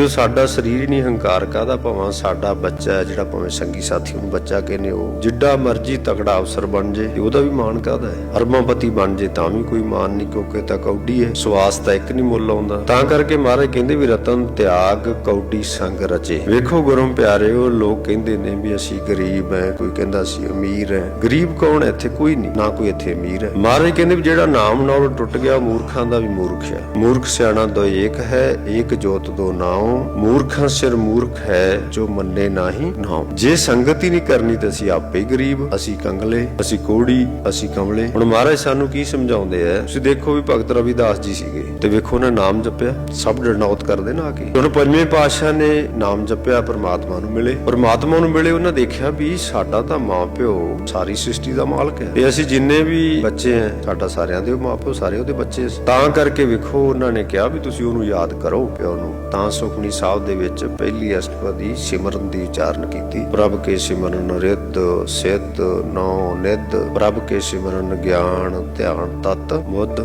ਜੋ ਸਾਡਾ ਸਰੀਰ ਹੀ ਨਹੀਂ, ਹੰਕਾਰ ਕਾਦਾ ਭਾਵੇਂ? ਸਾਡਾ ਬੱਚਾ ਹੈ ਜਿਹੜਾ ਭਾਵੇਂ ਸੰਗੀ ਸਾਥੀ ਨੂੰ ਬੱਚਾ ਕਹਿੰਦੇ ਉਹ। ਜਿੱਡਾ ਮਰਜ਼ੀ ਤਕੜਾ ਅਫਸਰ ਬਣ ਜੇ ਉਹਦਾ ਵੀ ਮਾਣ ਕਾਦਾ ਹੈ? ਅਰਮਾਪਤੀ ਬਣ ਜੇ ਤਾਂ ਵੀ ਕੋਈ ਮਾਣ ਨਹੀਂ, ਕਿਉਂਕਿ ਤਾਂ ਕੌਡੀ ਹੈ। ਸਵਾਸ ਤਾਂ ਇੱਕ ਨਹੀਂ ਮੁੱਲ ਆਉਂਦਾ। ਤਾਂ ਕਰਕੇ ਮਹਾਰਾਜ ਕਹਿੰਦੇ ਵੀ ਰਤਨ ਤਿਆਗ, ਕੌਡੀ ਸੰਗ ਰਚੇ। ਵੇਖੋ ਗੁਰਮ ਪਿਆਰਿਓ, ਲੋਕ ਕਹਿੰਦੇ ਨੇ ਵੀ ਅਸੀਂ ਗਰੀਬ ਹੈ, ਕੋਈ ਕਹਿੰਦਾ ਅਸੀਂ ਅਮੀਰ ਹੈ। ਗਰੀਬ ਕੌਣ ਹੈ? ਇੱਥੇ ਕੋਈ ਨਹੀਂ, ਨਾ ਕੋਈ ਇੱਥੇ ਅਮੀਰ ਹੈ। ਮਹਾਰਾਜ ਕਹਿੰਦੇ ਵੀ ਜਿਹੜਾ ਨਾਮ ਨਾਲ ਟੁੱਟ ਗਿਆ ਮੂਰਖਾਂ ਦਾ ਵੀ ਮੂਰਖ ਹੈ। ਮੂਰਖ ਸਿਆਣਾ ਦੋ ਏਕ ਹੈ, ਏਕ ਜੋਤ ਦੋ ਨਾਮ ਮੂਰਖਾਂ ਸਿਰ ਮੂਰਖ ਹੈ ਜੋ ਮੰਨੇ ਨਾਹੀ ਨਾਉ। ਜੇ ਸੰਗਤ ਹੀ ਨਹੀਂ ਕਰਨੀ ਤੇ ਅਸੀਂ ਆਪੇ ਗਰੀਬ, ਅਸੀਂ ਕੰਗਲੇ, ਅਸੀਂ ਕੋੜੀ, ਅਸੀਂ ਕਮਲੇ। ਹੁਣ ਮਹਾਰਾਜ ਸਾਨੂੰ ਕੀ ਸਮਝਾਉਂਦੇ ਆ ਤੁਸੀਂ ਦੇਖੋ ਵੀ ਭਗਤ ਰਵਿਦਾਸ ਜੀ ਸੀਗੇ ਤੇ ਵੇਖੋ ਉਹਨਾਂ ਨਾਮ ਜਪਿਆ, ਸਭ ਡਰਨੌਤ ਕਰਦੇ ਨਾ ਆ ਕੇ। ਹੁਣ ਪੰਜਵੇਂ ਪਾਤਸ਼ਾਹ ਨੇ ਨਾਮ ਜਪਿਆ, ਪਰਮਾਤਮਾ ਨੂੰ ਮਿਲੇ। ਪਰਮਾਤਮਾ ਨੂੰ ਮਿਲੇ ਉਹਨਾਂ ਦੇਖਿਆ ਵੀ ਸਾਡਾ ਤਾਂ ਮਾਂ ਪਿਓ ਸਾਰੀ ਸ੍ਰਿਸ਼ਟੀ ਦਾ ਮਾਲਕ ਹੈ। ਤੇ ਅਸੀਂ ਜਿੰਨੇ ਵੀ ਬੱਚੇ ਆ ਸਾਡਾ ਸਾਰਿਆਂ ਦੇ ਮਾਂ ਪਿਓ ਸਾਰੇ ਉਹਦੇ ਬੱਚੇ ਤਾਂ ਕਰਕੇ ਵੇਖੋ ਉਹਨਾਂ ਨੇ ਕਿਹਾ ਵੀ ਤੁਸੀਂ ਉਹਨੂੰ ਯਾਦ ਕਰੋ ਪਿਓ ਨੂੰ। ਤਾਂ ਸੁਖ ਸੁਖਨੀ ਸਾਹਿਬ ਦੇ ਵਿੱਚ ਪਹਿਲੀ ਅਸ਼ਟਪਦੀ ਸਿਮਰਨ ਦੀ ਉਚਾਰਨ ਕੀਤੀ। ਪ੍ਰਭ ਕੇ ਸਿਮਰਨ ਰਿੱਧ, ਸਿੱਧ, ਨੌ ਨਿੱਧ, ਪ੍ਰਭ ਕੇ ਸਿਮਰਨ ਗਿਆਨ, ਧਿਆਨ, ਤਤ ਮੁੱਦ